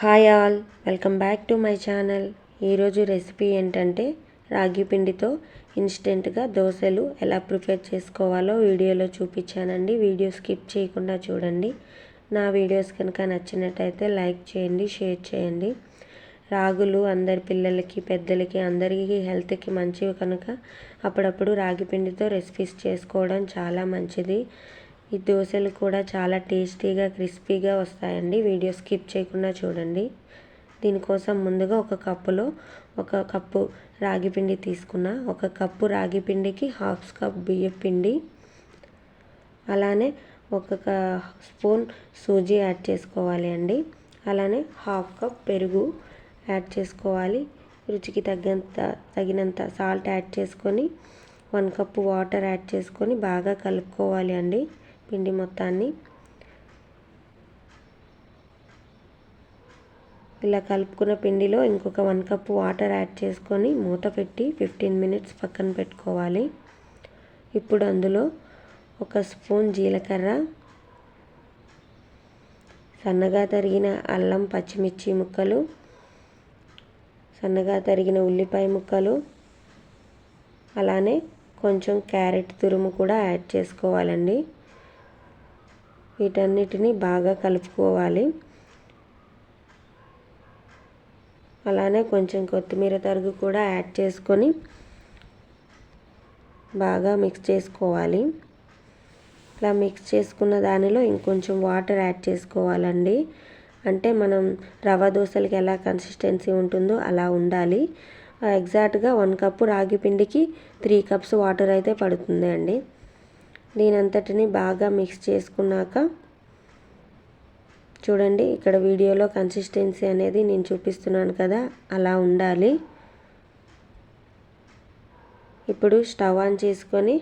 Hi all welcome back to my channel. ఈరోజు recipe ఏంటంటే రాగి పిండితో ఇన్స్టెంట్గా దోశలు ఎలా ప్రిపేర్ చేసుకోవాలో వీడియోలో చూపించానండి. వీడియో స్కిప్ చేయకుండా చూడండి. నా వీడియోస్ కనుక నచ్చినట్టయితే లైక్ చేయండి షేర్ చేయండి. రాగులు అందరి పిల్లలకి పెద్దలకి అందరికీ హెల్త్కి మంచివి కనుక అప్పుడప్పుడు రాగి పిండితో రెసిపీస్ చేసుకోవడం చాలా మంచిది. ఈ దోశలు కూడా చాలా టేస్టీగా క్రిస్పీగా వస్తాయండి. వీడియో స్కిప్ చేయకుండా చూడండి. దీనికోసం ముందుగా ఒక కప్పులో ఒక కప్పు రాగి పిండి తీసుకున్న ఒక కప్పు రాగి పిండికి హాఫ్ కప్ బియ్యం పిండి అలానే ఒక స్పూన్ సూజీ యాడ్ చేసుకోవాలి అండి. అలానే హాఫ్ కప్ పెరుగు యాడ్ చేసుకోవాలి. రుచికి తగ్గంత తగినంత సాల్ట్ యాడ్ చేసుకొని వన్ కప్పు వాటర్ యాడ్ చేసుకొని బాగా కలుపుకోవాలి అండి. పిండి మొత్తాన్ని ఇలా కలుపుకున్న పిండిలో ఇంకొక వన్ కప్ వాటర్ యాడ్ చేసుకొని మూత పెట్టి ఫిఫ్టీన్ మినిట్స్ పక్కన పెట్టుకోవాలి. ఇప్పుడు అందులో ఒక స్పూన్ జీలకర్ర సన్నగా తరిగిన అల్లం పచ్చిమిర్చి ముక్కలు సన్నగా తరిగిన ఉల్లిపాయ ముక్కలు అలానే కొంచెం క్యారెట్ తురుము కూడా యాడ్ చేసుకోవాలండి. వీటన్నిటిని బాగా కలుపుకోవాలి. అలానే కొంచెం కొత్తిమీర తరుగు కూడా యాడ్ చేసుకొని బాగా మిక్స్ చేసుకోవాలి. ఇలా మిక్స్ చేసుకున్న దానిలో ఇంకొంచెం వాటర్ యాడ్ చేసుకోవాలండి. అంటే మనం రవ దోశలకి ఎలా కన్సిస్టెన్సీ ఉంటుందో అలా ఉండాలి. ఎగ్జాక్ట్గా వన్ కప్పు రాగి పిండికి త్రీ కప్స్ వాటర్ అయితే పడుతుంది అండి దీనంతటిని బాగా మిక్స్ చేసుకున్నాక చూడండి ఇక్కడ వీడియోలో కన్సిస్టెన్సీ అనేది నేను చూపిస్తున్నాను కదా అలా ఉండాలి. ఇప్పుడు స్టవ్ ఆన్ చేసుకొని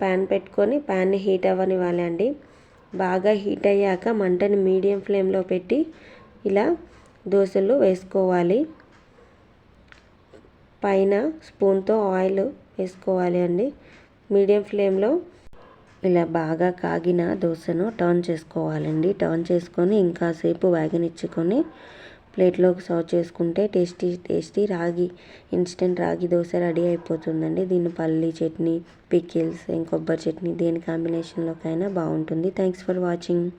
ప్యాన్ పెట్టుకొని ప్యాన్ని హీట్ అవ్వనివ్వాలి అండి బాగా హీట్ అయ్యాక మంటని మీడియం ఫ్లేమ్లో పెట్టి ఇలా దోశలు వేసుకోవాలి. పైన స్పూన్తో ఆయిల్ వేసుకోవాలి అండి. మీడియం ఫ్లేమ్లో ఇలా బాగా కాగిన దోశను టర్న్ చేసుకోవాలండి. టర్న్ చేసుకొని ఇంకాసేపు వేగనిచ్చుకొని ప్లేట్లోకి సర్వ్ చేసుకుంటే టేస్టీ టేస్టీ రాగి ఇన్స్టెంట్ రాగి దోశ రెడీ అయిపోతుందండి. దీన్ని పల్లి చట్నీ పికిల్స్ కొబ్బరి చట్నీ దేని కాంబినేషన్లోకైనా బాగుంటుంది. Thanks for watching.